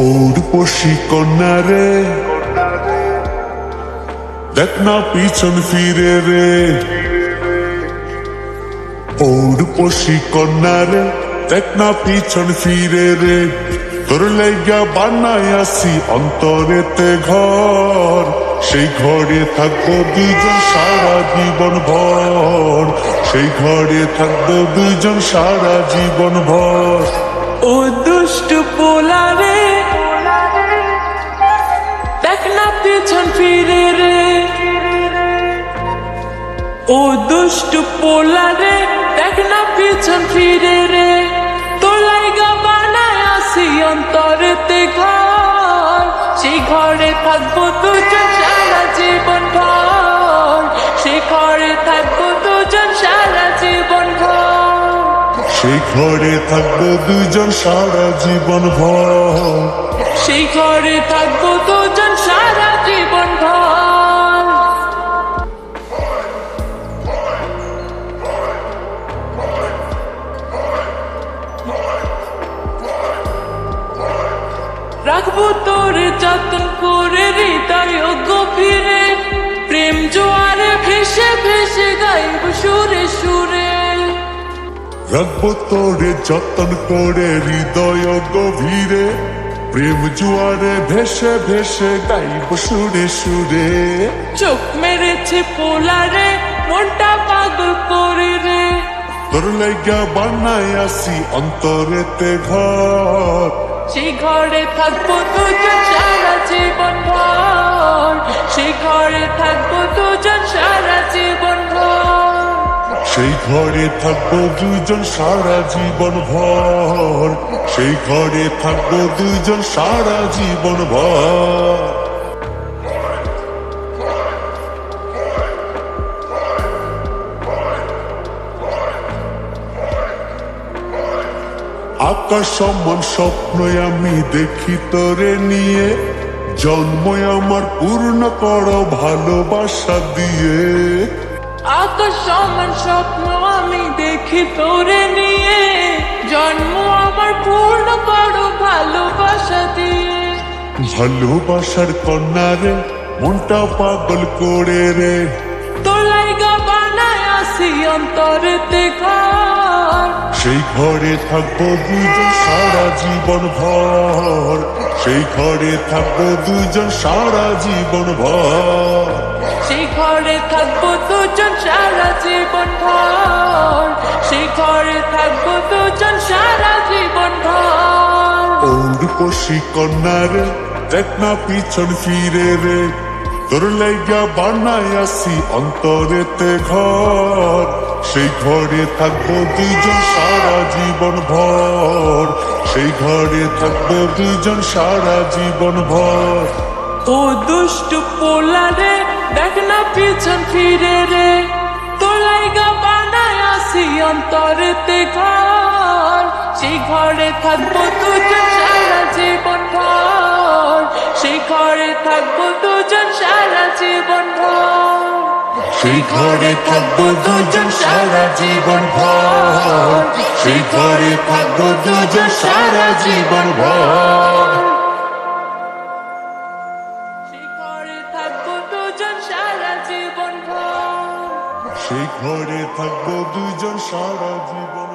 ঔরপসি কন্যা রে। দেখ না পিছন ফিরে রে। ঔরপসি কন্যা রে, দেখ না পিছন ফিরে রে। তোর লেগা বানায় আসি অন্তরেতে ঘর। সেই ঘরে থাকব দুজন সারা জীবন ভর। সেই ঘরে থাকব দুজন সারা জীবন ভর। ও দুষ্ট পোলারে পিছন ফিরে রে। ও দুষ্ট পোলারে দেখ না পিছন ফিরে রে। তোর লাইগা বানায় আসি অন্তরেতে ঘর। সেই ঘরে থাকব দুজন সারা জীবন ভর সেই ঘরে থাকব দুজন সারা জীবন ভর সেই ঘরে থাকব দুজন সারা জীবন ভর সেই ঘরে থাকব দুজন সারা রাখব তোর যত্ন করে হৃদয় গভীরে। প্রেম জোয়ারে ভেসে ভেসে গাইব সুরে সুরে। রাখব তোরে যতন করে হৃদয় গভীরে। প্রেম জুয়ারে ভেসে ভেসে গাইব সুরে সুরে। চোখ মেরেছে পোলারে মনটা পাগল করে রে। তোর লেগা বানায় আসি অন্তরেতে ঘর। সেই ঘরে থাকব দুজন সারা জীবন ভর। সেই ঘরে থাকব দুজন সারা জীবন ভর। সেই ঘরে থাকব দুজন সারা জীবন ভর। সেই ঘরে থাকব দুজন সারা জীবন ভর। আকাশ সমান স্বপ্ন আমি দেখি তোরে নিয়ে। জন্ম আমার পূর্ণ করো ভালোবাসা দিয়ে। আকাশ সমান স্বপ্ন আমি দেখি তোরে নিয়ে। জন্ম আমার পূর্ণ করো ভালোবাসা দিয়ে। ভালোবাসার কন্যারে মনটা পাগল করে রে। তোর লাইগা বানায় আসি অন্তরেতে ঘর। সেই ঘরে থাকব দুজন সারা জীবন ভর। সেই ঘরে থাকব দুজন সারা জীবন ভর। সেই ঘরে থাকব দুজন সারা জীবন ভর। সেই ঘরে থাকব দুজন সারা জীবন ভর। ঔরপসি কন্যারে দেখ না পিছন ফিরে রে। তোর লাইগা বানায় আসি অন্তরেতে ঘর। সেই ঘরে থাকব দুজন সারা জীবন ভর। সেই ঘরে থাকব দুজন সারা জীবন ভর। ও দুষ্ট পোলারে দেখ না পিছন ফিরে রে। তোলাইগা বানায় আসি অন্তরেতে ঘর। সেই ঘরে থাকব দুজন সারা জীবন ভর। সেই ঘরে থাকব দুজন সারা জীবন সেই ঘরে থাকব দুজন সারা জীবন সেই ঘরে থাকব দুজন সারা জীবন ভর। সেই ঘরে থাকব দুজন সারা জীবন ভর। সেই ঘরে থাকব দুজন সারা জীবন